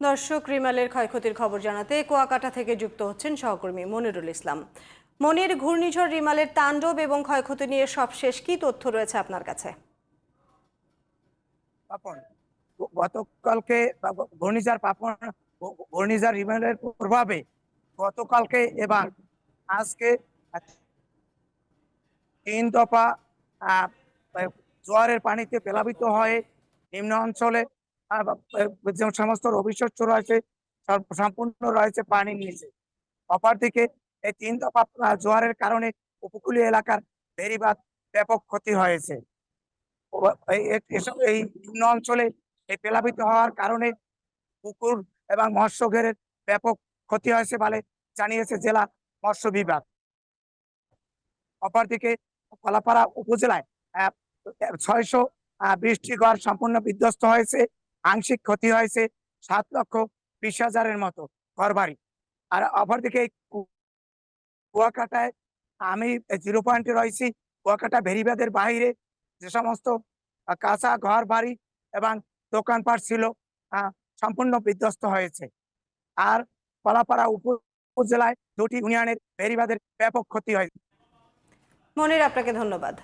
দর্শক রিমালের ক্ষয়ক্ষতির খবর জানাতে কুয়াকাটা থেকে যুক্ত হচ্ছেন সহকর্মী মনিরুল ইসলাম। মনির, ঘূর্ণিঝড় রিমালের তাণ্ডব এবং ক্ষয়ক্ষতি নিয়ে সবশেষ কি তথ্য রয়েছে আপনার কাছে? পাপন, গতকালকে ঘূর্ণিঝড় পাপন, ঘূর্ণিঝড় রিমেলের প্রভাবে গতকালকে এবং আজকে তিন দফা জোয়ারের পানিতে প্লাবিত হয়ে নিম্ন অঞ্চলে সমস্ত রবিশস্য রয়েছে সম্পূর্ণ রয়েছে পানির নিচে অপরদিকে এই তিন দফা জোয়ারের কারণে উপকূলীয় এলাকার বেড়িবাঁধ ব্যাপক ক্ষতি হয়েছে। এই নিম্ন অঞ্চলে এই প্লাবিত হওয়ার কারণে পুকুর এবং মৎস্য ঘেরের ব্যাপক ক্ষতি হয়েছে বলে জানিয়েছে জেলা মৎস্য বিভাগ। অপরদিকে কলাপাড়া উপজেলায় ছয়শো বৃষ্টি ঘর সম্পূর্ণ বিধ্বস্ত হয়েছে। আংশিক ক্ষতি হয়েছে সাত লক্ষ বিশ হাজারের মতো ঘরবাড়ি। আর অপরদিকে কুয়াকাটায় আমি জিরো পয়েন্টে রয়েছি। কুয়াকাটা ভেরিবাদের বাইরে যে সমস্ত কাঁচা ঘর বাড়ি এবং দোকানপাট ছিল সম্পূর্ণ বিধ্বস্ত হয়েছে। আর কলাপাড়া উপ- উপজেলায় দুটি ইউনিয়নের বেড়িবাদের ব্যাপক ক্ষতি হয়েছে। মনির, আপনাকে ধন্যবাদ।